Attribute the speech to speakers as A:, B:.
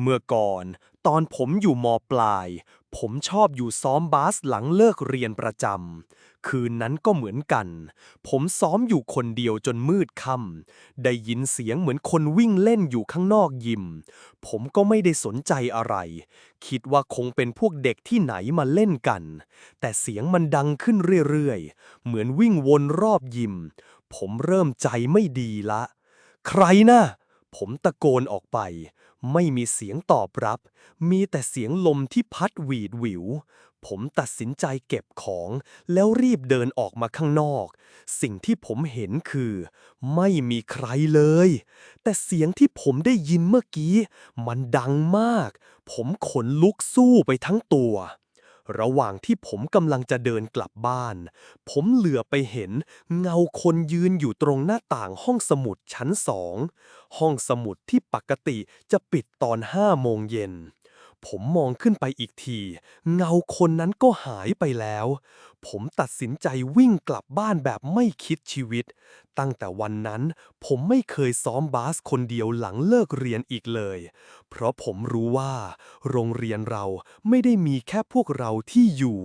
A: เมื่อก่อน ตอนผมอยู่มปลาย ผมชอบอยู่ซ้อมบาสหลังเลิกเรียนประจำคืนนั้นก็เหมือนกัน ผมซ้อมอยู่คนเดียวจนมืดค่ำได้ยินเสียงเหมือนคนวิ่งเล่นอยู่ข้างนอกยิม ผมก็ไม่ได้สนใจอะไร คิดว่าคงเป็นพวกเด็กที่ไหนมาเล่นกัน แต่เสียงมันดังขึ้นเรื่อยๆ เหมือนวิ่งวนรอบยิม ผมเริ่มใจไม่ดีละ ใครนะ ผมตะโกนออกไป ไม่มีเสียงตอบรับ มีแต่เสียงลมที่พัดหวีดหวิว ผมตัดสินใจเก็บของ แล้วรีบเดินออกมาข้างนอก สิ่งที่ผมเห็นคือ ไม่มีใครเลย แต่เสียงที่ผมได้ยินเมื่อกี้ มันดังมาก ผมขนลุกสู้ไปทั้งตัว ระหว่างที่ผมกำลังจะเดินกลับบ้าน ผมเหลือไปเห็นเงาคนยืนอยู่ตรงหน้าต่างห้องสมุดชั้นสอง ห้องสมุดที่ปกติจะปิดตอนห้าโมงเย็น ผมมองขึ้นไปอีกที เงาคนนั้นก็หายไปแล้ว ผมตัดสินใจวิ่งกลับบ้านแบบไม่คิดชีวิต ตั้งแต่วันนั้นผมไม่เคยซ้อมบาสคนเดียวหลังเลิกเรียนอีกเลย เพราะผมรู้ว่า โรงเรียนเราไม่ได้มีแค่พวกเราที่อยู่